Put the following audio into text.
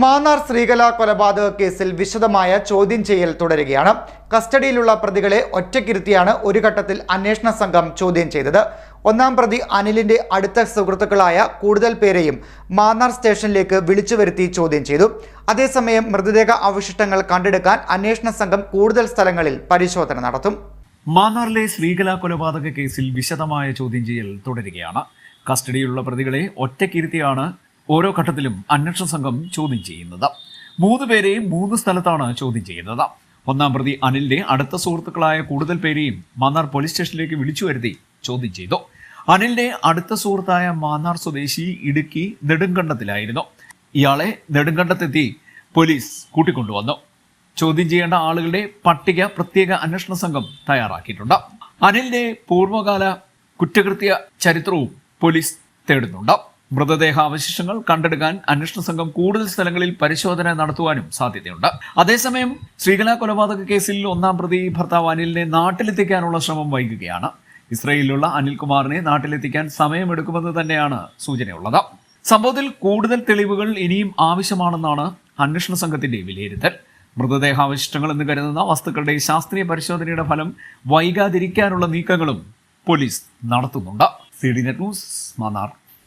മാന്നാർ ശ്രീകല കൊലപാതക കേസിൽ വിശദമായ ചോദ്യം ചെയ്യൽ തുടരുകയാണ്. കസ്റ്റഡിയിലുള്ള പ്രതികളെ ഒറ്റക്കിരുത്തിയാണ് ഒരു ഘട്ടത്തിൽ അന്വേഷണ സംഘം ചോദ്യം ചെയ്തത്. ഒന്നാം പ്രതി അനിലിന്റെ അടുത്ത സുഹൃത്തുക്കളായ കൂടുതൽ പേരെയും മാന്നാർ സ്റ്റേഷനിലേക്ക് വിളിച്ചു വരുത്തി ചോദ്യം ചെയ്തു. അതേസമയം മൃതദേഹ അവശിഷ്ടങ്ങൾ കണ്ടെടുക്കാൻ അന്വേഷണ സംഘം കൂടുതൽ സ്ഥലങ്ങളിൽ പരിശോധന നടത്തും. മാന്നാറിലെ ശ്രീകല കൊലപാതക കേസിൽ വിശദമായ ചോദ്യം ചെയ്യൽ തുടരുകയാണ്. കസ്റ്റഡിയിലുള്ള പ്രതികളെ ഒറ്റയ്ക്കിരുത്തിയാണ് ഓരോ ഘട്ടത്തിലും അന്വേഷണ സംഘം ചോദ്യം ചെയ്യുന്നത്. മൂന്ന് പേരെയും മൂന്ന് സ്ഥലത്താണ് ചോദ്യം ചെയ്യുന്നത്. ഒന്നാം പ്രതി അനിലിന്റെ അടുത്ത സുഹൃത്തുക്കളായ കൂടുതൽ പേരെയും മാന്നാർ പോലീസ് സ്റ്റേഷനിലേക്ക് വിളിച്ചു വരുത്തി ചോദ്യം ചെയ്തു. അനിലിന്റെ അടുത്ത സുഹൃത്തായ മാന്നാർ സ്വദേശി ഇടുക്കി നെടുങ്കണ്ടത്തിലായിരുന്നു. ഇയാളെ നെടുങ്കണ്ടത്തെത്തി പോലീസ് കൂട്ടിക്കൊണ്ടുവന്നു. ചോദ്യം ചെയ്യേണ്ട ആളുകളുടെ പട്ടിക പ്രത്യേക അന്വേഷണ സംഘം തയ്യാറാക്കിയിട്ടുണ്ട്. അനിലിന്റെ പൂർവകാല കുറ്റകൃത്യ ചരിത്രവും പോലീസ് തേടുന്നുണ്ട്. മൃതദേഹ അവശിഷ്ടങ്ങൾ കണ്ടെടുക്കാൻ അന്വേഷണ സംഘം കൂടുതൽ സ്ഥലങ്ങളിൽ പരിശോധന നടത്തുവാനും സാധ്യതയുണ്ട്. അതേസമയം ശ്രീകല കൊലപാതക കേസിൽ ഒന്നാം പ്രതി ഭർത്താവ് അനിലിനെ നാട്ടിലെത്തിക്കാനുള്ള ശ്രമം വൈകുകയാണ്. ഇസ്രയേലിലുള്ള അനിൽകുമാറിനെ നാട്ടിലെത്തിക്കാൻ സമയമെടുക്കുമെന്ന് തന്നെയാണ് സൂചനയുള്ളത്. സംഭവത്തിൽ കൂടുതൽ തെളിവുകൾ ഇനിയും ആവശ്യമാണെന്നാണ് അന്വേഷണ സംഘത്തിന്റെ വിലയിരുത്തൽ. മൃതദേഹാവശിഷ്ടങ്ങൾ എന്ന് കരുതുന്ന വസ്തുക്കളുടെ ശാസ്ത്രീയ പരിശോധനയുടെ ഫലം വൈകാതിരിക്കാനുള്ള നീക്കങ്ങളും പോലീസ് നടത്തുന്നുണ്ട്. C D net news Mannar.